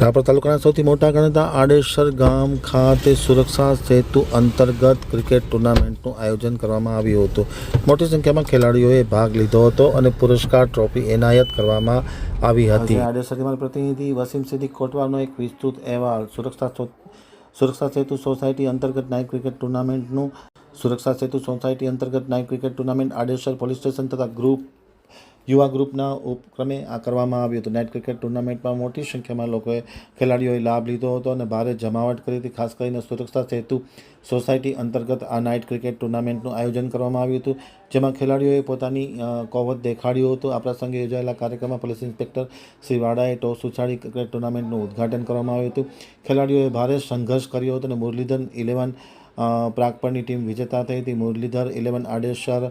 રાપર તાલુકાના સૌથી મોટા ગણાતા આડેસર ગામ ખાતે સુરક્ષા સેતુ અંતર્ગત ક્રિકેટ ટુર્નામેન્ટનું આયોજન કરવામાં આવ્યું હતું. મોટી સંખ્યામાં ખેલાડીઓએ ભાગ લીધો હતો અને પુરસ્કાર ટ્રોફી એનાયત કરવામાં આવી હતી. આડેસર પ્રતિનિધિ વસીમ સિદ્દીક કોટવાનો એક વિસ્તૃત અહેવાલ સુરક્ષા સુરક્ષા સેતુ સોસાયટી અંતર્ગત નાઇટ ક્રિકેટ ટુર્નામેન્ટનું સુરક્ષા સેતુ સોસાયટી અંતર્ગત night cricket tournament Adesar police station તથા ગ્રુપ યુવા ગ્રુપના ઉપક્રમે આ કરવામાં આવ્યું હતું. નાઇટ ક્રિકેટ ટુર્નામેન્ટમાં મોટી સંખ્યામાં લોકોએ ખેલાડીઓએ લાભ લીધો હતો અને ભારે જમાવટ કરી હતી. ખાસ કરીને સુરક્ષા સેતુ સોસાયટી અંતર્ગત આ નાઇટ ક્રિકેટ ટુર્નામેન્ટનું આયોજન કરવામાં આવ્યું હતું, જેમાં ખેલાડીઓએ પોતાની કોવત દેખાડ્યું હતું. આ પ્રસંગે યોજાયેલા કાર્યક્રમમાં પોલીસ ઇન્સ્પેક્ટર શ્રી વાડાએ ટોસ ઉછાળી ક્રિકેટ ટુર્નામેન્ટનું ઉદ્ઘાટન કરવામાં આવ્યું હતું. ખેલાડીઓએ ભારે સંઘર્ષ કર્યો હતો અને મુરલીધર ઇલેવન પ્રાગપણની ટીમ વિજેતા થઈ હતી. મુરલીધર ઇલેવન આડેસર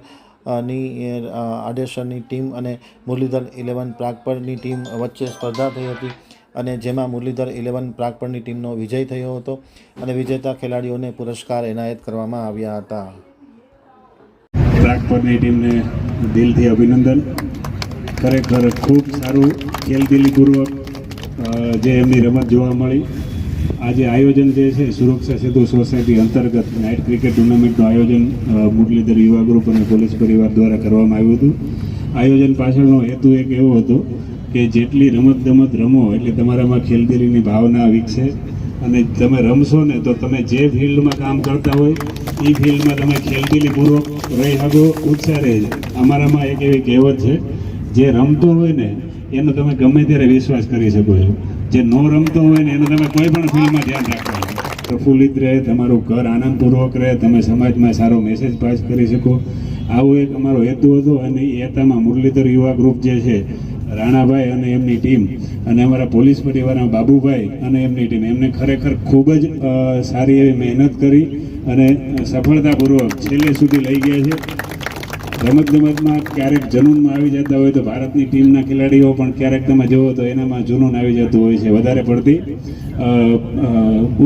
ની આડેસરની ટીમ અને મુરલીધર ઇલેવન પ્રાગપરની ટીમ વચ્ચે સ્પર્ધા થઈ હતી અને જેમાં મુરલીધર ઇલેવન પ્રાગપરની ટીમનો વિજય થયો હતો અને વિજેતા ખેલાડીઓને પુરસ્કાર એનાયત કરવામાં આવ્યા હતા. પ્રાગપરની ટીમને દિલથી અભિનંદન. ખરેખર ખૂબ સારું ખેલદિલીપૂર્વક જે એમની રમત જોવા મળી. આજે આયોજન જે છે, સુરક્ષા સેતુ સોસાયટી અંતર્ગત નાઇટ ક્રિકેટ ટુર્નામેન્ટનું આયોજન મુરલીધર યુવા ગ્રુપ અને પોલીસ પરિવાર દ્વારા કરવામાં આવ્યું હતું. આયોજન પાછળનો હેતુ એક એવો હતો કે જેટલી રમત ગમત રમો એટલે તમારામાં ખેલદિલીની ભાવના વિકસે અને તમે રમશો ને તો તમે જે ફિલ્ડમાં કામ કરતા હોય એ ફિલ્ડમાં તમે ખેલદિલીપૂર્વક રહી શકો, ઉત્સાહ રહે અમારામાં એક એવી કહેવત છે, જે રમતો હોય ને, એનો તમે ગમે ત્યારે વિશ્વાસ કરી શકો છો. જે ન રમતો હોય ને એનો તમે કોઈ પણ ફિલ્ડમાં ધ્યાન રાખો. પ્રફુલ્લિત રહે, તમારું ઘર આનંદપૂર્વક રહે, તમે સમાજમાં સારો મેસેજ પાસ કરી શકો. આવો એક અમારો હેતુ હતો અને એ હેતામાં મુરલીધર યુવા ગ્રુપ જે છે, રાણાભાઈ અને એમની ટીમ અને અમારા પોલીસ પરિવારના બાબુભાઈ અને એમની ટીમ એમને ખરેખર ખૂબ જ સારી એવી મહેનત કરી અને સફળતાપૂર્વક છેલ્લે સુધી લઈ ગયા છે. રમત ગમતમાં ક્યારેક જનૂનમાં આવી જતા હોય તો ભારતની ટીમના ખેલાડીઓ પણ ક્યારેક તમે જુઓ તો એનામાં જુનૂન આવી જતું હોય છે. વધારે પડતી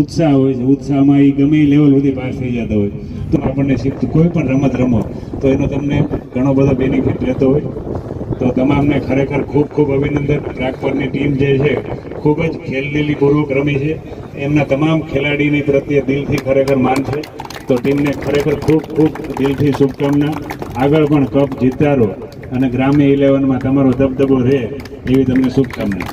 ઉત્સાહ હોય છે. ઉત્સાહમાં એ ગમે એ લેવલ સુધી પાસ થઈ જતા હોય. તો આપણને શીખ કોઈ પણ રમત રમો, તો એનો તમને ઘણો બધો બેનિફિટ રહેતો હોય. તો તમામને ખરેખર ખૂબ ખૂબ અભિનંદન. રાજકોટની ટીમ જે છે, ખૂબ જ ખેલદિલીપૂર્વક રમી છે. એમના તમામ ખેલાડીની પ્રત્યે દિલથી ખરેખર માન છે. તો ટીમને ખરેખર ખૂબ ખૂબ દિલથી શુભકામના. આગળ પણ કપ જીતારો અને ગ્રામ્ય ઇલેવનમાં તમારો દબદબો રહે એવી તમને શુભકામના.